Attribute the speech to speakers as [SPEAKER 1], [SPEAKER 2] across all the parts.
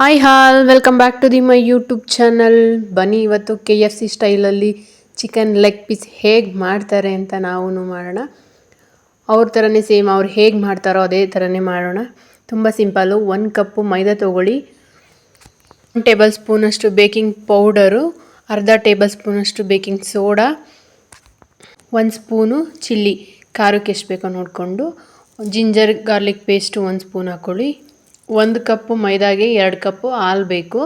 [SPEAKER 1] Hi all welcome back to the my YouTube channel ಬನ್ನಿ ಇವತ್ತು K F C ಸ್ಟೈಲಲ್ಲಿ chicken leg piece ಹೇಗೆ ಮಾಡ್ತಾರೆ ಅಂತ ನಾವು ಮಾಡೋಣ. ಅವ್ರ ಥರನೇ ಸೇಮ್ ಅವ್ರು ಹೇಗೆ ಮಾಡ್ತಾರೋ ಅದೇ ಥರನೇ ಮಾಡೋಣ. ತುಂಬ ಸಿಂಪಲ್ಲು ಒಂದು ಕಪ್ಪು ಮೈದಾ ತೊಗೊಳ್ಳಿ. ಒನ್ ಟೇಬಲ್ ಸ್ಪೂನಷ್ಟು ಬೇಕಿಂಗ್ ಪೌಡರು ಅರ್ಧ ಟೇಬಲ್ ಸ್ಪೂನಷ್ಟು ಬೇಕಿಂಗ್ ಸೋಡಾ ಒಂದು ಸ್ಪೂನು ಚಿಲ್ಲಿ. ಖಾರಕ್ಕೆ ಎಷ್ಟು ಬೇಕೋ ನೋಡಿಕೊಂಡು. ಜಿಂಜರ್ ಗಾರ್ಲಿಕ್ ಪೇಸ್ಟು ಒಂದು ಸ್ಪೂನ್ ಹಾಕ್ಕೊಳ್ಳಿ ಒಂದು ಕಪ್ಪು ಮೈದಾಗೆ ಎರಡು ಕಪ್ಪು ಹಾಲು ಬೇಕು.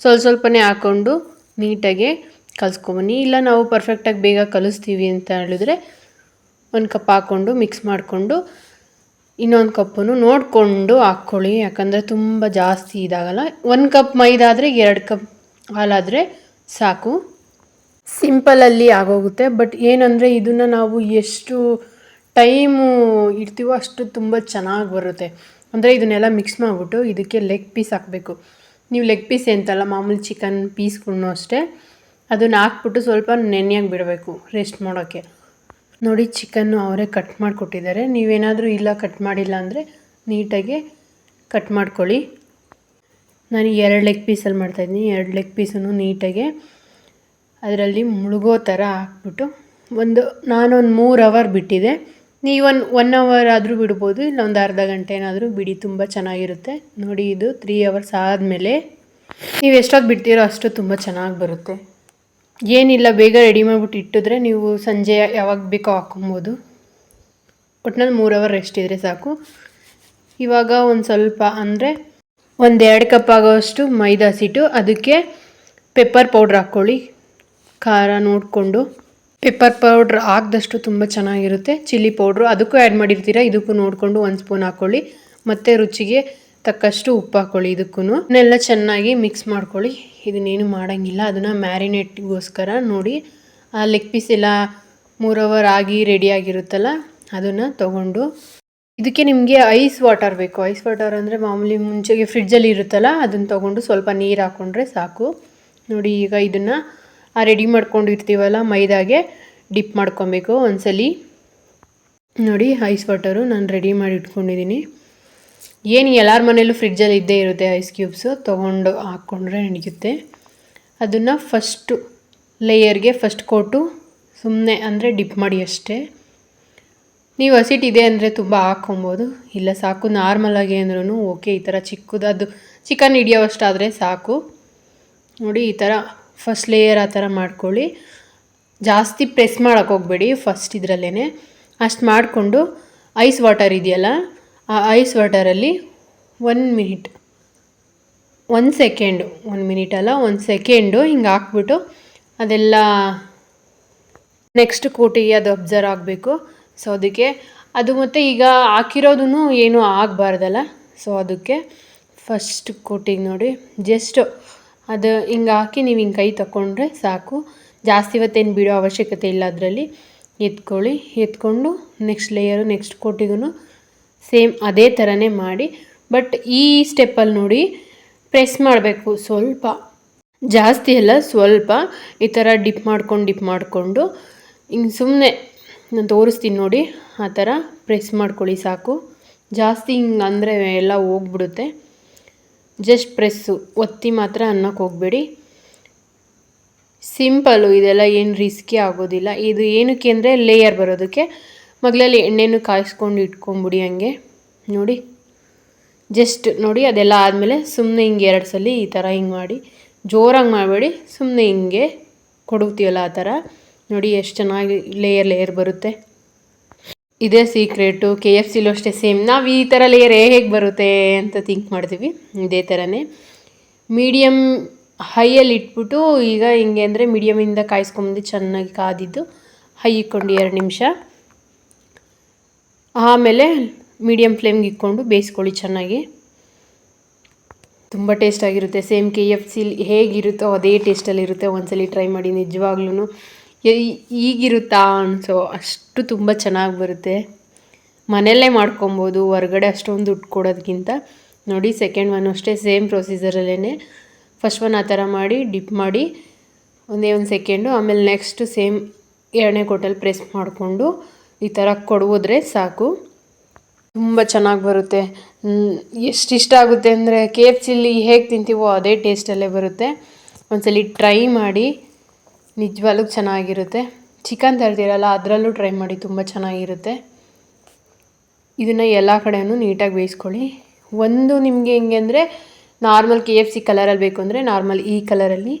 [SPEAKER 1] ಸ್ವಲ್ಪ ಸ್ವಲ್ಪನೇ ಹಾಕ್ಕೊಂಡು ನೀಟಾಗಿ ಕಲಿಸ್ಕೊಬನ್ನಿ. ಇಲ್ಲ ನಾವು ಪರ್ಫೆಕ್ಟಾಗಿ ಬೇಗ ಕಲಿಸ್ತೀವಿ ಅಂತ ಹೇಳಿದ್ರೆ ಒಂದು ಕಪ್ ಹಾಕ್ಕೊಂಡು ಮಿಕ್ಸ್ ಮಾಡಿಕೊಂಡು ಇನ್ನೊಂದು ಕಪ್ಪನ್ನು ನೋಡಿಕೊಂಡು ಹಾಕ್ಕೊಳ್ಳಿ. ಯಾಕಂದರೆ ತುಂಬ ಜಾಸ್ತಿ ಇದಾಗಲ್ಲ. ಒಂದು ಕಪ್ ಮೈದಾದರೆ ಎರಡು ಕಪ್ ಹಾಲಾದರೆ ಸಾಕು. ಸಿಂಪಲಲ್ಲಿ ಆಗೋಗುತ್ತೆ. ಬಟ್ ಏನಂದರೆ ಇದನ್ನು ನಾವು ಎಷ್ಟು ಟೈಮು ಇಡ್ತೀವೋ ಅಷ್ಟು ತುಂಬ ಚೆನ್ನಾಗಿ ಬರುತ್ತೆ. ಅಂದರೆ ಇದನ್ನೆಲ್ಲ ಮಿಕ್ಸ್ ಮಾಡಿಬಿಟ್ಟು ಇದಕ್ಕೆ ಲೆಗ್ ಪೀಸ್ ಹಾಕಬೇಕು. ನೀವು ಲೆಗ್ ಪೀಸ್ ಎಂತಲ್ಲ, ಮಾಮೂಲಿ ಚಿಕನ್ ಪೀಸ್ಗಳನ್ನು ಅಷ್ಟೇ. ಅದನ್ನು ಹಾಕ್ಬಿಟ್ಟು ಸ್ವಲ್ಪ ನೆನೆಯಾಗಿ ಬಿಡಬೇಕು ರೆಸ್ಟ್ ಮಾಡೋಕ್ಕೆ ನೋಡಿ ಚಿಕನ್ನು ಅವರೇ ಕಟ್ ಮಾಡಿಕೊಟ್ಟಿದ್ದಾರೆ. ನೀವೇನಾದರೂ ಇಲ್ಲ ಕಟ್ ಮಾಡಿಲ್ಲ ಅಂದರೆ ನೀಟಾಗಿ ಕಟ್ ಮಾಡ್ಕೊಳ್ಳಿ. ನಾನು ಎರಡು ಲೆಗ್ ಪೀಸಲ್ಲಿ ಮಾಡ್ತಾಯಿದ್ದೀನಿ ಎರಡು ಲೆಗ್ ಪೀಸನ್ನು ನೀಟಾಗಿ ಅದರಲ್ಲಿ ಮುಳುಗೋ ಥರ ಹಾಕ್ಬಿಟ್ಟು ಒಂದು, ನಾನೊಂದು ಮೂರು ಅವರ್ ಬಿಟ್ಟಿದೆ. ನೀವೊಂದು ಒನ್ ಒನ್ ಅವರ್ ಆದರೂ ಬಿಡ್ಬೋದು, ಇಲ್ಲ ಒಂದು ಅರ್ಧ ಗಂಟೆ ಏನಾದರೂ ಬಿಡಿ, ತುಂಬ ಚೆನ್ನಾಗಿರುತ್ತೆ. ನೋಡಿ ಇದು ತ್ರೀ ಅವರ್ಸ್ ಆದಮೇಲೆ ನೀವು ಎಷ್ಟೊತ್ತು ಬಿಡ್ತೀರೋ ಅಷ್ಟು ತುಂಬ ಚೆನ್ನಾಗಿ ಬರುತ್ತೆ. ಏನಿಲ್ಲ, ಬೇಗ ರೆಡಿ ಮಾಡಿಬಿಟ್ಟು ಇಟ್ಟಿದ್ರೆ ನೀವು ಸಂಜೆ ಯಾವಾಗ ಬೇಕೋ ಹಾಕ್ಕೊಬೋದು. ಒಟ್ಟಿನಲ್ಲಿ ಮೂರು ಅವರ್ ರೆಸ್ಟ್ ಇದ್ದರೆ ಸಾಕು. ಇವಾಗ ಒಂದು ಸ್ವಲ್ಪ ಅಂದರೆ ಒಂದು ಎರಡು ಕಪ್ ಆಗೋಷ್ಟು ಮೈದಾ ಹಸಿಟ್ಟು, ಅದಕ್ಕೆ ಪೆಪ್ಪರ್ ಪೌಡ್ರ್ ಹಾಕ್ಕೊಳ್ಳಿ. ಖಾರ ನೋಡಿಕೊಂಡು. ಪೆಪ್ಪರ್ ಪೌಡ್ರ್ ಹಾಕ್ದಷ್ಟು ತುಂಬ ಚೆನ್ನಾಗಿರುತ್ತೆ. ಚಿಲ್ಲಿ ಪೌಡ್ರು ಅದಕ್ಕೂ ಆ್ಯಡ್ ಮಾಡಿರ್ತೀರ? ಇದಕ್ಕೂ ನೋಡಿಕೊಂಡು ಒಂದು ಸ್ಪೂನ್ ಹಾಕ್ಕೊಳ್ಳಿ ಮತ್ತು ರುಚಿಗೆ ತಕ್ಕಷ್ಟು ಉಪ್ಪು ಹಾಕ್ಕೊಳ್ಳಿ ಇದಕ್ಕೂ ಇದನ್ನೆಲ್ಲ ಚೆನ್ನಾಗಿ ಮಿಕ್ಸ್ ಮಾಡ್ಕೊಳ್ಳಿ. ಇದನ್ನೇನು ಮಾಡೋಂಗಿಲ್ಲ. ಅದನ್ನು ಮ್ಯಾರಿನೇಟ್ಗೋಸ್ಕರ ನೋಡಿ. ಆ ಲೆಗ್ ಪೀಸ್ ಎಲ್ಲ ಮೂರ್ ಅವರ್ ಆಗಿ ರೆಡಿ ಆಗಿರುತ್ತಲ್ಲ, ಅದನ್ನು ತೊಗೊಂಡು. ಇದಕ್ಕೆ ನಿಮಗೆ ಐಸ್ ವಾಟರ್ ಬೇಕು. ಐಸ್ ವಾಟರ್ ಅಂದರೆ ಮಾಮೂಲಿ ಮುಂಚೆಗೆ ಫ್ರಿಡ್ಜಲ್ಲಿ ಇರುತ್ತಲ್ಲ, ಅದನ್ನು ತೊಗೊಂಡು ಸ್ವಲ್ಪ ನೀರು ಹಾಕ್ಕೊಂಡ್ರೆ ಸಾಕು. ನೋಡಿ ಈಗ ಇದನ್ನು ಆ ರೆಡಿ ಮಾಡ್ಕೊಂಡಿರ್ತೀವಲ್ಲ ಮೈದಾಗೆ ಡಿಪ್ ಮಾಡ್ಕೊಬೇಕು. ಒಂದ್ಸಲಿ ನೋಡಿ ಐಸ್ ವಾಟರು ನಾನು ರೆಡಿ ಮಾಡಿ ಇಟ್ಕೊಂಡಿದ್ದೀನಿ ಏನು ಎಲ್ಲರ ಮನೇಲೂ ಫ್ರಿಡ್ಜಲ್ಲಿ ಇದ್ದೇ ಇರುತ್ತೆ ಐಸ್ ಕ್ಯೂಬ್ಸು ತೊಗೊಂಡು ಹಾಕ್ಕೊಂಡ್ರೆ ನಡೆಯುತ್ತೆ ಅದನ್ನು ಫಸ್ಟು ಲೇಯರ್ಗೆ ಫಸ್ಟ್ ಕೋಟು ಸುಮ್ಮನೆ ಅಂದರೆ ಡಿಪ್ ಮಾಡಿ ಅಷ್ಟೇ. ನೀವು ಹಸಿಟ್ಟಿದೆ ಅಂದರೆ ತುಂಬ ಹಾಕ್ಕೊಬೋದು. ಇಲ್ಲ ಸಾಕು ನಾರ್ಮಲಾಗಿ ಅಂದ್ರೂ ಓಕೆ ಈ ಥರ ಚಿಕ್ಕದು ಚಿಕನ್ ಹಿಡಿಯೋವಷ್ಟಾದರೆ ಸಾಕು. ನೋಡಿ ಈ ಥರ ಫಸ್ಟ್ ಲೇಯರ್ ಆ ಥರ ಮಾಡ್ಕೊಳ್ಳಿ. ಜಾಸ್ತಿ ಪ್ರೆಸ್ ಮಾಡೋಕ್ಕೆ ಹೋಗಬೇಡಿ ಫಸ್ಟ್ ಇದರಲ್ಲೇ ಅಷ್ಟು ಮಾಡಿಕೊಂಡು ಐಸ್ ವಾಟರ್ ಇದೆಯಲ್ಲ, ಆ ice ವಾಟರಲ್ಲಿ one minute one second one minute ಅಲ್ಲ ಒಂದು ಸೆಕೆಂಡು ಹಿಂಗೆ ಹಾಕ್ಬಿಟ್ಟು ಅದೆಲ್ಲ ನೆಕ್ಸ್ಟ್ ಕೋಟಿಗೆ ಅದು ಅಬ್ಸರ್ವ್ ಆಗಬೇಕು. ಸೊ ಅದಕ್ಕೆ ಅದು ಮತ್ತು ಈಗ ಹಾಕಿರೋದೂ ಏನೂ ಆಗಬಾರ್ದಲ್ಲ. ಸೊ ಅದಕ್ಕೆ ಫಸ್ಟ್ ಕೋಟಿಗೆ ನೋಡಿ ಜಸ್ಟು ಅದು ಹಿಂಗೆ ಹಾಕಿ ನೀವು ಹಿಂಗೆ ಕೈ ತಗೊಂಡ್ರೆ ಸಾಕು. ಜಾಸ್ತಿ ಹೊತ್ತೇನು ಬಿಡೋ ಅವಶ್ಯಕತೆ ಇಲ್ಲ ಅದರಲ್ಲಿ. ಎತ್ಕೊಳ್ಳಿ. ಎತ್ಕೊಂಡು ನೆಕ್ಸ್ಟ್ ಲೇಯರು ನೆಕ್ಸ್ಟ್ ಕೋಟಿಗೂ ಸೇಮ್ ಅದೇ ಥರನೇ ಮಾಡಿ. ಬಟ್ ಈ ಸ್ಟೆಪ್ಪಲ್ಲಿ ನೋಡಿ ಪ್ರೆಸ್ ಮಾಡಬೇಕು ಸ್ವಲ್ಪ. ಜಾಸ್ತಿ ಅಲ್ಲ, ಸ್ವಲ್ಪ. ಈ ಥರ ಡಿಪ್ ಮಾಡ್ಕೊಂಡು ಡಿಪ್ ಮಾಡಿಕೊಂಡು. ಹಿಂಗೆ ಸುಮ್ಮನೆ ನಾನು ತೋರಿಸ್ತೀನಿ ನೋಡಿ. ಆ ಥರ ಪ್ರೆಸ್ ಮಾಡ್ಕೊಳ್ಳಿ ಸಾಕು. ಜಾಸ್ತಿ ಹಿಂಗೆ ಅಂದರೆ ಎಲ್ಲ ಹೋಗ್ಬಿಡುತ್ತೆ. ಜಸ್ಟ್ ಪ್ರೆಸ್ಸು ಒತ್ತಿ ಮಾತ್ರ ಅನ್ನಕ್ಕೆ ಹೋಗಬೇಡಿ. ಸಿಂಪಲ್ಲು ಇದೆಲ್ಲ ಏನು ರಿಸ್ಕಿ ಆಗೋದಿಲ್ಲ. ಇದು ಏನಕ್ಕೆ ಅಂದರೆ ಲೇಯರ್ ಬರೋದಕ್ಕೆ. ಮಗ್ಲಲ್ಲಿ ಎಣ್ಣೆನೂ ಕಾಯಿಸ್ಕೊಂಡು ಇಟ್ಕೊಂಬಿಡಿ ಹಂಗೆ. ನೋಡಿ. ಜಸ್ಟ್ ನೋಡಿ, ಅದೆಲ್ಲ ಆದಮೇಲೆ ಸುಮ್ಮನೆ ಹಿಂಗೆ ಎರಡು ಸಲ ಈ ಥರ ಹಿಂಗೆ ಮಾಡಿ. ಜೋರಾಗಿ ಮಾಡಬೇಡಿ. ಸುಮ್ಮನೆ ಹಿಂಗೆ ಕೊಡುತ್ತೀವಲ್ಲ ಆ ಥರ ನೋಡಿ, ಎಷ್ಟು ಚೆನ್ನಾಗಿ ಲೇಯರ್ ಲೇಯರ್ ಬರುತ್ತೆ. ಇದೇ ಸೀಕ್ರೆಟು ಕೆ ಎಫ್ ಸಿಲೂ ಅಷ್ಟೇ ಸೇಮ್ ನಾವು ಈ ಥರ ಲೇಯರ್ ಹೇಗೆ ಬರುತ್ತೆ ಅಂತ ಥಿಂಕ್ ಮಾಡ್ತೀವಿ. ಇದೇ ಥರನೇ ಮೀಡಿಯಮ್ ಹೈಯಲ್ಲಿ ಇಟ್ಬಿಟ್ಟು ಈಗ ಹಿಂಗೆ ಅಂದರೆ ಮೀಡಿಯಮಿಂದ ಕಾಯಿಸ್ಕೊಂಬಂದು ಚೆನ್ನಾಗಿ ಕಾದಿದ್ದು ಹೈ ಇಕ್ಕೊಂಡು ಎರಡು ನಿಮಿಷ. ಆಮೇಲೆ ಮೀಡಿಯಮ್ ಫ್ಲೇಮ್ಗೆ ಇಕ್ಕೊಂಡು ಬೇಯಿಸ್ಕೊಳ್ಳಿ ಚೆನ್ನಾಗಿ. ತುಂಬ ಟೇಸ್ಟಾಗಿರುತ್ತೆ ಸೇಮ್ ಕೆ ಎಫ್ ಸಿಲಿ ಹೇಗಿರುತ್ತೋ ಅದೇ ಟೇಸ್ಟಲ್ಲಿರುತ್ತೆ ಒಂದ್ಸಲಿ ಟ್ರೈ ಮಾಡಿ ನಿಜವಾಗ್ಲೂ ಈಗಿರುತ್ತಾ ಅನಿಸೋ, ಅಷ್ಟು ತುಂಬ ಚೆನ್ನಾಗಿ ಬರುತ್ತೆ. ಮನೆಯಲ್ಲೇ ಮಾಡ್ಕೊಬೋದು, ಹೊರಗಡೆ ಅಷ್ಟೊಂದು ದುಡ್ಡು ಕೊಡೋದಕ್ಕಿಂತ ನೋಡಿ ಸೆಕೆಂಡ್ ಒನ್ ಅಷ್ಟೇ ಸೇಮ್ ಪ್ರೊಸೀಜರಲ್ಲೇ ಫಸ್ಟ್ ಒನ್ ಆ ಥರ ಮಾಡಿ ಡಿಪ್ ಮಾಡಿ, ಒಂದೇ ಒಂದು ಸೆಕೆಂಡು ಆಮೇಲೆ ನೆಕ್ಸ್ಟು ಸೇಮ್ ಎರಡನೇ ಕೊಟ್ಟಲ್ಲಿ ಪ್ರೆಸ್ ಮಾಡಿಕೊಂಡು, ಈ ಥರ ಕೊಡುವುದ್ರೆ ಸಾಕು. ತುಂಬ ಚೆನ್ನಾಗಿ ಬರುತ್ತೆ. ಎಷ್ಟು ಇಷ್ಟ ಆಗುತ್ತೆ ಅಂದರೆ ಕೆ ಸಿಲಿ ಹೇಗೆ ತಿಂತೀವೋ ಅದೇ ಟೇಸ್ಟಲ್ಲೇ ಬರುತ್ತೆ. ಒಂದ್ಸಲಿ ಟ್ರೈ ಮಾಡಿ ನಿಜವಾಗ್ಲೂ ಚೆನ್ನಾಗಿರುತ್ತೆ. ಚಿಕನ್ ತರ್ತೀರಲ್ಲ ಅದರಲ್ಲೂ ಟ್ರೈ ಮಾಡಿ ತುಂಬ ಚೆನ್ನಾಗಿರುತ್ತೆ. ಇದನ್ನು ಎಲ್ಲ ಕಡೆಯೂ ನೀಟಾಗಿ ಬೇಯಿಸ್ಕೊಳ್ಳಿ. ಒಂದು ನಿಮಗೆ ಹೆಂಗೆ ಅಂದರೆ ನಾರ್ಮಲ್ ಕೆ ಎಫ್ ಸಿ ಕಲರಲ್ಲಿ ಬೇಕು ಅಂದರೆ ನಾರ್ಮಲ್ ಈ ಕಲರಲ್ಲಿ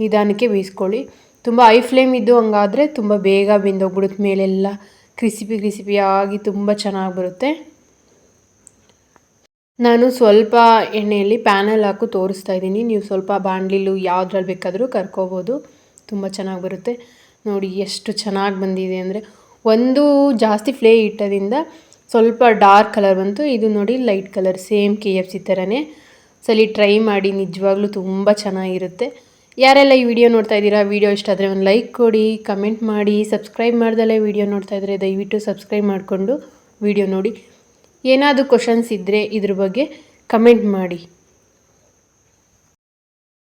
[SPEAKER 1] ನಿಧಾನಕ್ಕೆ ಬೇಯಿಸ್ಕೊಳ್ಳಿ. ತುಂಬ ಐ ಫ್ಲೇಮ್ ಇದ್ದು ಹಂಗಾದರೆ ತುಂಬ ಬೇಗ ಬೆಂದೋಗ್ಬಿಡುತ್ತೆ. ಮೇಲೆಲ್ಲ ಕ್ರಿಸಿಪಿ ಕ್ರಿಸಿಪಿಯಾಗಿ ತುಂಬ ಚೆನ್ನಾಗಿ ಬರುತ್ತೆ. ನಾನು ಸ್ವಲ್ಪ ಎಣ್ಣೆಯಲ್ಲಿ ಪ್ಯಾನಲ್ಲಿ ಹಾಕು ತೋರಿಸ್ತಾ ಇದ್ದೀನಿ. ನೀವು ಸ್ವಲ್ಪ ಬಾಂಡ್ಲಿಲು ಯಾವುದ್ರಲ್ಲಿ ಬೇಕಾದರೂ ಕರ್ಕೋಬೋದು. ತುಂಬ ಚೆನ್ನಾಗಿ ಬರುತ್ತೆ. ನೋಡಿ ಎಷ್ಟು ಚೆನ್ನಾಗಿ ಬಂದಿದೆ ಅಂದರೆ ಒಂದು ಜಾಸ್ತಿ ಫ್ಲೇ ಇಟ್ಟದಿಂದ ಸ್ವಲ್ಪ ಡಾರ್ಕ್ ಕಲರ್ ಬಂತು. ಇದು ನೋಡಿ light colour, same K F C ಥರನೇ ಸಲ ಟ್ರೈ ಮಾಡಿ, ನಿಜವಾಗ್ಲೂ ತುಂಬ ಚೆನ್ನಾಗಿರುತ್ತೆ. ಯಾರೆಲ್ಲ ಈ ವಿಡಿಯೋ ನೋಡ್ತಾ ಇದ್ದೀರಾ, ವಿಡಿಯೋ ಇಷ್ಟ ಆದರೆ ಒಂದು ಲೈಕ್ ಕೊಡಿ, ಕಮೆಂಟ್ ಮಾಡಿ, ಸಬ್ಸ್ಕ್ರೈಬ್ ಮಾಡ್ದಲ್ಲೇ ವಿಡಿಯೋ ನೋಡ್ತಾ ಇದ್ದರೆ ದಯವಿಟ್ಟು ಸಬ್ಸ್ಕ್ರೈಬ್ ಮಾಡಿಕೊಂಡು ವಿಡಿಯೋ ನೋಡಿ. ಏನಾದರೂ ಕ್ವಶನ್ಸ್ ಇದ್ದರೆ ಇದ್ರ ಬಗ್ಗೆ ಕಮೆಂಟ್ ಮಾಡಿ.